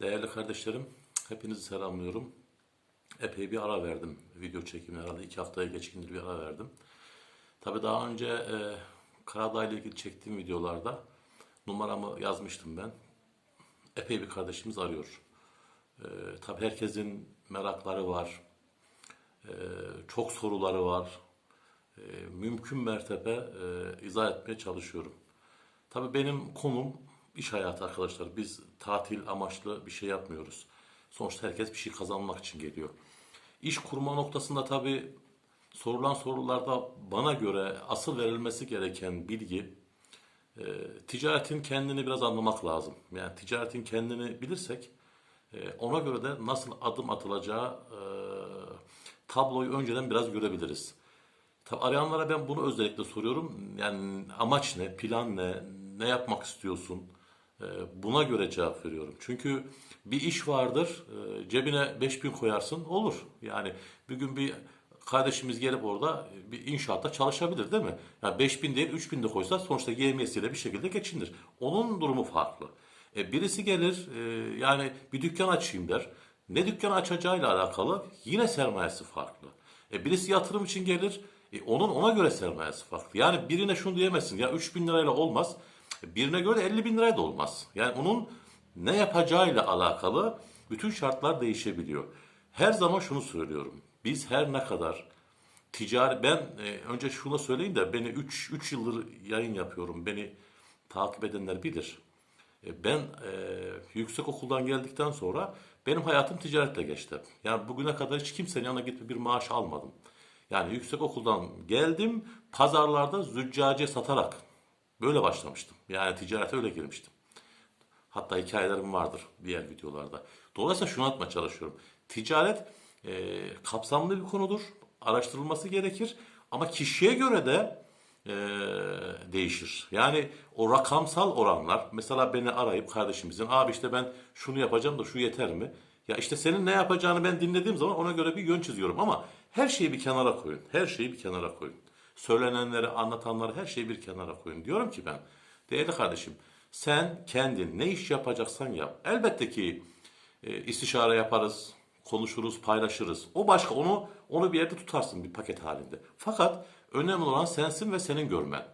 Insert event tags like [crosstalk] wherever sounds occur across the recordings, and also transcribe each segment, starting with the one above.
Değerli kardeşlerim, hepinizi selamlıyorum. Epey bir ara verdim video çekimine herhalde iki haftaya geçkindir bir ara verdim. Tabii daha önce e, Karadağ ile ilgili çektiğim videolarda numaramı yazmıştım ben. Epey bir kardeşimiz arıyor. E, tabii herkesin merakları var, e, çok soruları var. E, mümkün mertebe e, izah etmeye çalışıyorum. Tabii benim konum iş hayatı arkadaşlar. Biz tatil amaçlı bir şey yapmıyoruz. Sonuçta herkes bir şey kazanmak için geliyor. İş kurma noktasında tabii sorulan sorularda bana göre asıl verilmesi gereken bilgi e, ticaretin kendini biraz anlamak lazım. Yani ticaretin kendini bilirsek e, ona göre de nasıl adım atılacağı e, tabloyu önceden biraz görebiliriz. Tabii arayanlara ben bunu özellikle soruyorum. Yani amaç ne, plan ne, ne yapmak istiyorsun? Ee, Buna göre cevap veriyorum. Çünkü bir iş vardır, e, cebine 5000 koyarsın, olur. Yani bir gün bir kardeşimiz gelip orada bir inşaatta çalışabilir değil mi? Yani 5000 değil 3000 de koysa sonuçta yemiyesiyle bir şekilde geçinir. Onun durumu farklı. E, birisi gelir e, yani bir dükkan açayım der. Ne dükkan açacağıyla alakalı yine sermayesi farklı. E, birisi yatırım için gelir. E, onun ona göre sermayesi farklı. Yani birine şunu diyemezsin ya 3000 lirayla olmaz. Birine göre 50 bin lirayla da olmaz. Yani onun ne yapacağıyla alakalı bütün şartlar değişebiliyor. Her zaman şunu söylüyorum. Biz her ne kadar ticari ben e, önce şunu söyleyeyim de beni 3 3 yıldır yayın yapıyorum. Beni takip edenler bilir. E, Ben e, yüksek okuldan geldikten sonra benim hayatım ticaretle geçti. Yani bugüne kadar hiç kimsenin yanına gidip bir maaş almadım. Yani yüksek okuldan geldim, pazarlarda züccaciye satarak böyle başlamıştım. Yani ticarete öyle girmiştim. Hatta hikayelerim vardır diğer videolarda. Dolayısıyla şunu atmaya çalışıyorum. Ticaret e, kapsamlı bir konudur. Araştırılması gerekir. Ama kişiye göre de e, değişir. Yani o rakamsal oranlar mesela beni arayıp kardeşimizin abi işte ben şunu yapacağım da şu yeter mi? Ya işte senin ne yapacağını ben dinlediğim zaman ona göre bir yön çiziyorum ama her şeyi bir kenara koyun. Her şeyi bir kenara koyun. Söylenenleri, anlatanları her şeyi bir kenara koyun. Diyorum ki ben değerli kardeşim sen kendin ne iş yapacaksan yap. Elbette ki e, istişare yaparız, konuşuruz, paylaşırız. O başka onu onu bir yerde tutarsın bir paket halinde. Fakat önemli olan sensin ve senin görmen.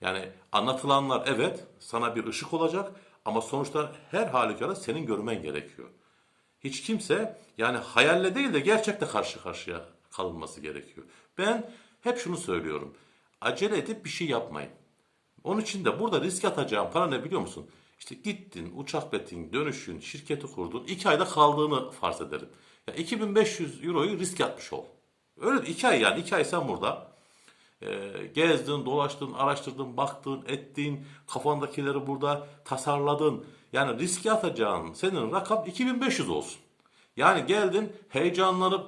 Yani anlatılanlar evet sana bir ışık olacak ama sonuçta her halükarda senin görmen gerekiyor. Hiç kimse yani hayalle değil de gerçekte karşı karşıya kalınması gerekiyor. Ben hep şunu söylüyorum. Acele edip bir şey yapmayın. Onun için de burada risk atacağın para ne biliyor musun? İşte gittin, uçak biletin, dönüşün, şirketi kurdun. iki ayda kaldığını farz edelim. Ya 2500 euroyu risk atmış ol. Öyle iki ay yani iki ay sen burada e, gezdin, dolaştın, araştırdın, baktın, ettin, kafandakileri burada tasarladın. Yani riske atacağın senin rakam 2500 olsun. Yani geldin heyecanlanıp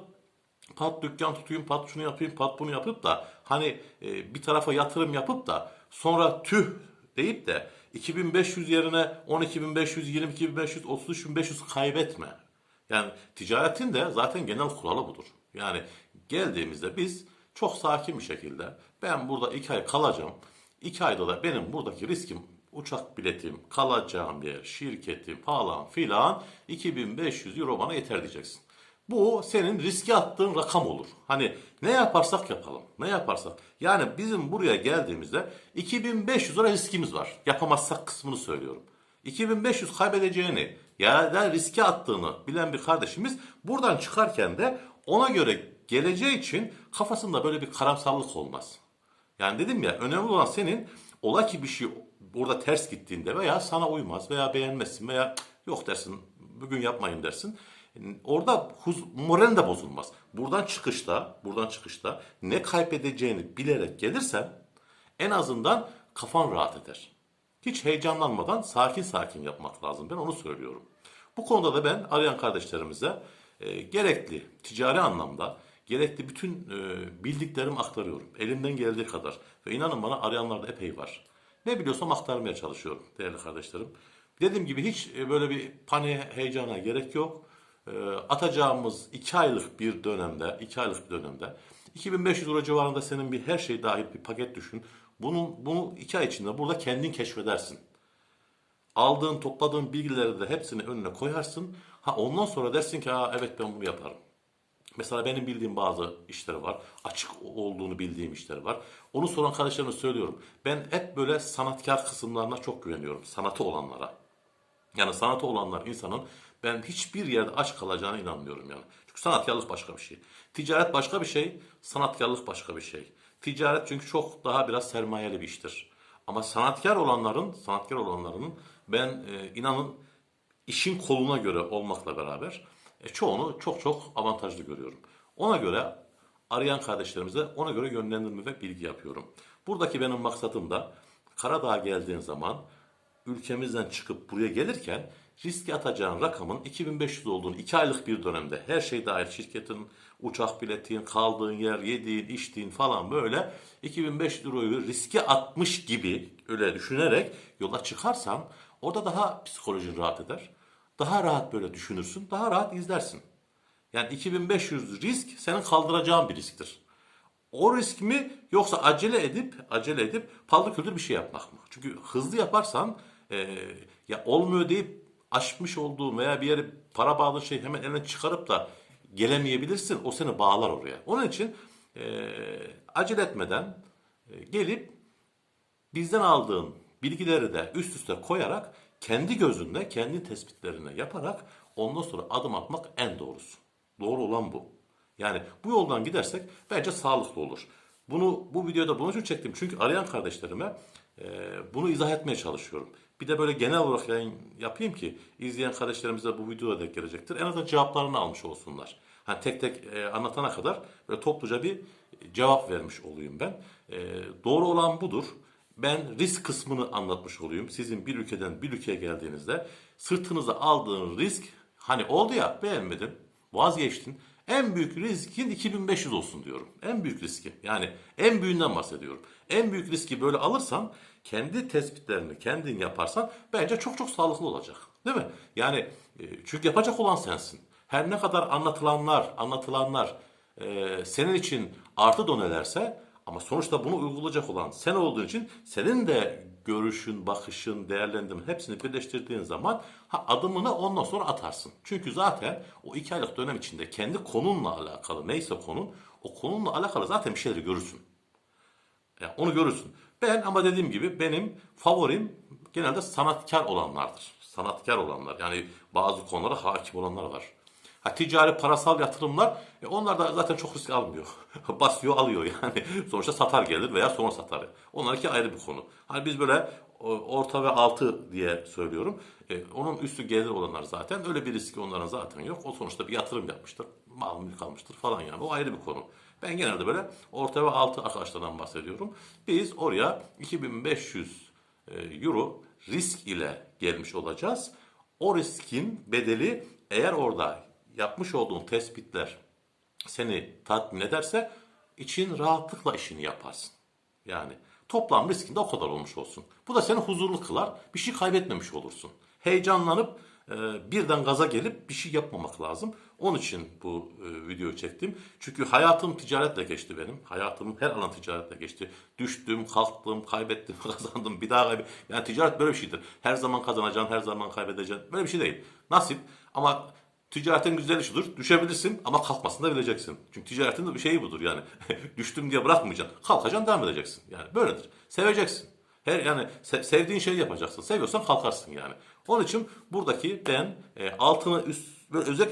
pat dükkan tutayım, pat şunu yapayım, pat bunu yapıp da hani e, bir tarafa yatırım yapıp da sonra tüh deyip de 2500 yerine 12500, 22500, 33500 kaybetme. Yani ticaretin de zaten genel kuralı budur. Yani geldiğimizde biz çok sakin bir şekilde ben burada iki ay kalacağım. İki ayda da benim buradaki riskim uçak biletim, kalacağım yer, şirketim falan filan 2500 euro bana yeter diyeceksin. Bu senin riske attığın rakam olur. Hani ne yaparsak yapalım. Ne yaparsak. Yani bizim buraya geldiğimizde 2500 lira riskimiz var. Yapamazsak kısmını söylüyorum. 2500 kaybedeceğini ya da riske attığını bilen bir kardeşimiz buradan çıkarken de ona göre geleceği için kafasında böyle bir karamsarlık olmaz. Yani dedim ya önemli olan senin ola ki bir şey burada ters gittiğinde veya sana uymaz veya beğenmezsin veya yok dersin bugün yapmayın dersin. Orada huz, moralin de bozulmaz. Buradan çıkışta, buradan çıkışta ne kaybedeceğini bilerek gelirsen en azından kafan rahat eder. Hiç heyecanlanmadan sakin sakin yapmak lazım. Ben onu söylüyorum. Bu konuda da ben arayan kardeşlerimize e, gerekli ticari anlamda gerekli bütün e, bildiklerimi aktarıyorum. Elimden geldiği kadar. Ve inanın bana arayanlar da epey var. Ne biliyorsam aktarmaya çalışıyorum değerli kardeşlerim. Dediğim gibi hiç e, böyle bir paniğe, heyecana gerek yok. E, atacağımız iki aylık bir dönemde, iki aylık bir dönemde 2500 euro civarında senin bir her şey dahil bir paket düşün. Bunun, bunu iki ay içinde burada kendin keşfedersin. Aldığın, topladığın bilgileri de hepsini önüne koyarsın. Ha ondan sonra dersin ki ha evet ben bunu yaparım. Mesela benim bildiğim bazı işler var. Açık olduğunu bildiğim işler var. Onu soran kardeşlerime söylüyorum. Ben hep böyle sanatkar kısımlarına çok güveniyorum. Sanatı olanlara. Yani sanatı olanlar insanın ben hiçbir yerde aç kalacağına inanmıyorum yani. Çünkü sanatkarlık başka bir şey. Ticaret başka bir şey, sanatkarlık başka bir şey. Ticaret çünkü çok daha biraz sermayeli bir iştir. Ama sanatkar olanların, sanatkar olanların ben e, inanın işin koluna göre olmakla beraber e, çoğunu çok çok avantajlı görüyorum. Ona göre arayan kardeşlerimize ona göre yönlendirme ve bilgi yapıyorum. Buradaki benim maksadım da Karadağ'a geldiğin zaman ülkemizden çıkıp buraya gelirken riske atacağın rakamın 2500 olduğunu 2 aylık bir dönemde her şey dahil şirketin, uçak biletin, kaldığın yer, yediğin, içtiğin falan böyle 2500 euroyu riske atmış gibi öyle düşünerek yola çıkarsan orada daha psikolojin rahat eder. Daha rahat böyle düşünürsün, daha rahat izlersin. Yani 2500 risk senin kaldıracağın bir risktir. O risk mi yoksa acele edip acele edip paldır küldür bir şey yapmak mı? Çünkü hızlı yaparsan e, ya olmuyor deyip aşmış olduğun veya bir yere para bağlı şey hemen eline çıkarıp da gelemeyebilirsin. O seni bağlar oraya. Onun için e, acele etmeden e, gelip bizden aldığın bilgileri de üst üste koyarak kendi gözünde kendi tespitlerini yaparak ondan sonra adım atmak en doğrusu. Doğru olan bu. Yani bu yoldan gidersek bence sağlıklı olur. Bunu bu videoda bunun için çektim. Çünkü arayan kardeşlerime e, bunu izah etmeye çalışıyorum. Bir de böyle genel olarak yayın yapayım ki izleyen kardeşlerimize bu videoda denk gelecektir. En azından cevaplarını almış olsunlar. Hani tek tek e, anlatana kadar böyle topluca bir cevap vermiş olayım ben. E, doğru olan budur. Ben risk kısmını anlatmış olayım. Sizin bir ülkeden bir ülkeye geldiğinizde sırtınıza aldığın risk hani oldu ya beğenmedin, vazgeçtin. En büyük riskin 2500 olsun diyorum. En büyük riski. Yani en büyüğünden bahsediyorum. En büyük riski böyle alırsan kendi tespitlerini kendin yaparsan bence çok çok sağlıklı olacak. Değil mi? Yani e, çünkü yapacak olan sensin. Her ne kadar anlatılanlar, anlatılanlar e, senin için artı donelerse ama sonuçta bunu uygulayacak olan sen olduğun için senin de görüşün, bakışın, değerlendirmen hepsini birleştirdiğin zaman ha, adımını ondan sonra atarsın. Çünkü zaten o iki aylık dönem içinde kendi konunla alakalı neyse konun o konunla alakalı zaten bir şeyleri görürsün. Yani onu görürsün. Ben ama dediğim gibi benim favorim genelde sanatkar olanlardır. Sanatkar olanlar. Yani bazı konulara hakim olanlar var. Ha, ticari parasal yatırımlar e, onlar da zaten çok risk almıyor. [laughs] Basıyor alıyor yani. [laughs] Sonuçta satar gelir veya sonra satar. Onlarki ayrı bir konu. Hani biz böyle orta ve altı diye söylüyorum. E, onun üstü gelir olanlar zaten öyle bir riski onların zaten yok. O sonuçta bir yatırım yapmıştır. Mal mülk almıştır falan yani. O ayrı bir konu. Ben genelde böyle orta ve altı arkadaşlardan bahsediyorum. Biz oraya 2500 e, euro risk ile gelmiş olacağız. O riskin bedeli eğer orada yapmış olduğun tespitler seni tatmin ederse için rahatlıkla işini yaparsın. Yani toplam riskin de o kadar olmuş olsun. Bu da seni huzurlu kılar. Bir şey kaybetmemiş olursun. Heyecanlanıp e, birden gaza gelip bir şey yapmamak lazım. Onun için bu e, videoyu çektim. Çünkü hayatım ticaretle geçti benim. Hayatımın her alan ticaretle geçti. Düştüm, kalktım, kaybettim, [laughs] kazandım, bir daha kaybettim. Yani ticaret böyle bir şeydir. Her zaman kazanacaksın, her zaman kaybedeceksin. Böyle bir şey değil. Nasip. Ama Ticaretin güzeli şudur. Düşebilirsin ama kalkmasını da bileceksin. Çünkü ticaretin de bir şeyi budur yani. [laughs] Düştüm diye bırakmayacaksın. Kalkacaksın devam edeceksin. Yani böyledir. Seveceksin. Her yani se- sevdiğin şeyi yapacaksın. Seviyorsan kalkarsın yani. Onun için buradaki ben e, altını üst özellikle